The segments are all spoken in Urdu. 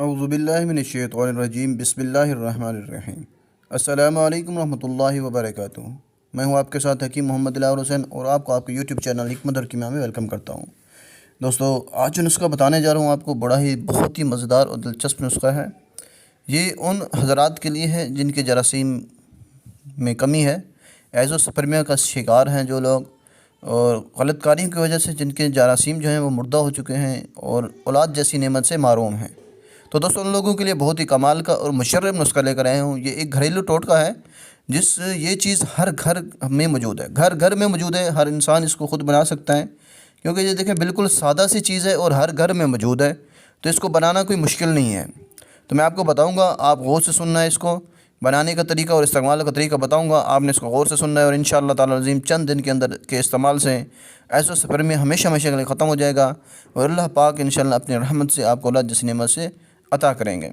اعوذ باللہ من الشیطان الرجیم، بسم اللہ الرحمن الرحیم۔ السلام علیکم ورحمۃ اللہ وبرکاتہ۔ میں ہوں آپ کے ساتھ حکیم محمد اللہ حسین اور آپ کو آپ کے یوٹیوب چینل حکمت اور کیمیا میں ویلکم کرتا ہوں۔ دوستو، آج جو نسخہ بتانے جا رہا ہوں آپ کو، بڑا ہی بہت ہی مزیدار اور دلچسپ نسخہ ہے۔ یہ ان حضرات کے لیے ہے جن کے جراثیم میں کمی ہے۔ ایزو سپرمیا کا شکار ہیں جو لوگ اور غلط کاریوں کی وجہ سے جن کے جراثیم جو ہیں وہ مردہ ہو چکے ہیں اور اولاد جیسی نعمت سے معروم ہیں۔ تو دوستوں ان لوگوں کے لیے بہت ہی کمال کا اور مشرف نسخہ لے کر آئے ہوں۔ یہ ایک گھریلو ٹوٹکا ہے، جس یہ چیز ہر گھر میں موجود ہے۔ گھر گھر میں موجود ہے، ہر انسان اس کو خود بنا سکتا ہے۔ کیونکہ یہ دیکھیں، بالکل سادہ سی چیز ہے اور ہر گھر میں موجود ہے۔ تو اس کو بنانا کوئی مشکل نہیں ہے۔ تو میں آپ کو بتاؤں گا، آپ غور سے سننا ہے اس کو۔ بنانے کا طریقہ اور استعمال کا طریقہ بتاؤں گا۔ آپ نے اس کو غور سے سننا ہے اور ان شاء اللہ تعالیٰ عظیم چند دن کے اندر کے استعمال سے ایسے سفر میں ہمیشہ ہمیشہ کے لیے ختم ہو جائے گا۔ اور اللہ پاک ان شاء اللہ اپنی رحمت سے آپ کو اللہ جس نعمت سے عطا کریں گے۔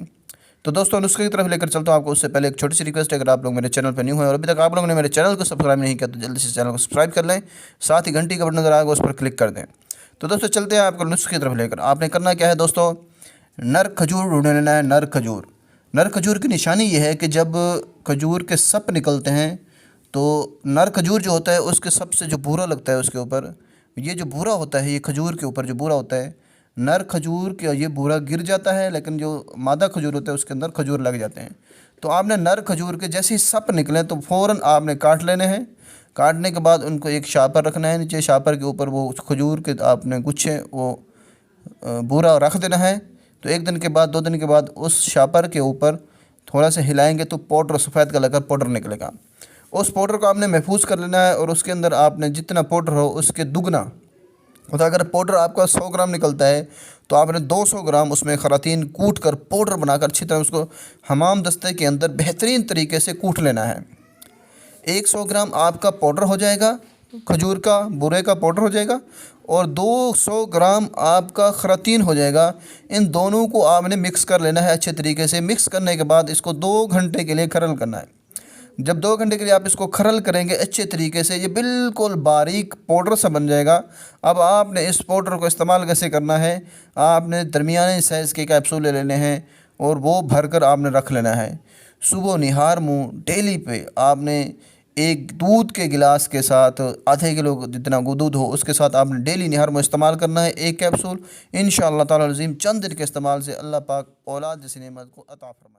تو دوستوں نسخے کی طرف لے کر چلتا ہوں، آپ کو اس سے پہلے ایک چھوٹی سی ریکویسٹ ہے، اگر آپ لوگ میرے چینل پہ نیو ہیں اور ابھی تک آپ لوگوں نے میرے چینل کو سبسکرائب نہیں کیا، تو جلدی سے چینل کو سبسکرائب کر لیں۔ ساتھ ہی گھنٹی کا بٹن نظر آئے گا، اس پر کلک کر دیں۔ تو دوستوں چلتے ہیں آپ کو نسخے کی طرف لے کر۔ آپ نے کرنا کیا ہے دوستو؟ نر کھجور ڈھونڈ لینا ہے نر کھجور۔ نر کھجور کی نشانی یہ ہے کہ جب کھجور کے سپ نکلتے ہیں، تو نر کھجور جو ہوتا ہے، اس کے سب سے جو بھورا لگتا ہے، اس کے اوپر، یہ جو بھورا ہوتا ہے، یہ کھجور کے اوپر جو بھورا ہوتا ہے نر کھجور کا یہ بھورا گر جاتا ہے، لیکن جو مادہ کھجور ہوتا ہے، اس کے اندر کھجور لگ جاتے ہیں۔ تو آپ نے نر کھجور کے جیسے ہی سپ نکلیں تو فوراً آپ نے کاٹ لینے ہیں۔ کاٹنے کے بعد ان کو ایک شاپر رکھنا ہے نیچے۔ شاپر کے اوپر وہ کھجور کے آپ نے گچھے وہ بورا رکھ دینا ہے۔ تو ایک دن کے بعد، دو دن کے بعد اس شاپر کے اوپر تھوڑا سا ہلائیں گے، تو پاؤڈر سفید کا لگا پاؤڈر نکلے گا۔ اس پاؤڈر کو آپ نے محفوظ کر لینا ہے اور اس کے اندر آپ نے جتنا پاؤڈر ہو، اس کے دگنا تو اگر پاؤڈر آپ کا سو گرام نکلتا ہے، تو آپ نے دو سو گرام اس میں خراتین کوٹ کر پاؤڈر بنا کر اچھی طرح اس کو حمام دستے کے اندر بہترین طریقے سے کوٹ لینا ہے۔ ایک سو گرام آپ کا پاؤڈر ہو جائے گا، کھجور کا برے کا پاؤڈر ہو جائے گا، اور دو سو گرام آپ کا خراتین ہو جائے گا۔ ان دونوں کو آپ نے مکس کر لینا ہے اچھے طریقے سے۔ مکس کرنے کے بعد اس کو دو گھنٹے کے لیے کھرل کرنا ہے۔ جب دو گھنٹے کے لیے آپ اس کو کھرل کریں گے اچھے طریقے سے، یہ بالکل باریک پاؤڈر سا بن جائے گا۔ اب آپ نے اس پاؤڈر کو استعمال کیسے کرنا ہے؟ آپ نے درمیانے سائز کے کیپسول لے لینے ہیں اور وہ بھر کر آپ نے رکھ لینا ہے۔ صبح و نہار منہ ڈیلی پہ آپ نے ایک دودھ کے گلاس کے ساتھ آدھے کلو جتنا دودھ ہو، اس کے ساتھ آپ نے ڈیلی نہار میں استعمال کرنا ہے ایک کیپسول۔ ان شاء اللہ تعالیٰ عظیم چند دن کے استعمال سے اللہ پاک اولاد جیسی نعمت کو عطا فرمائے۔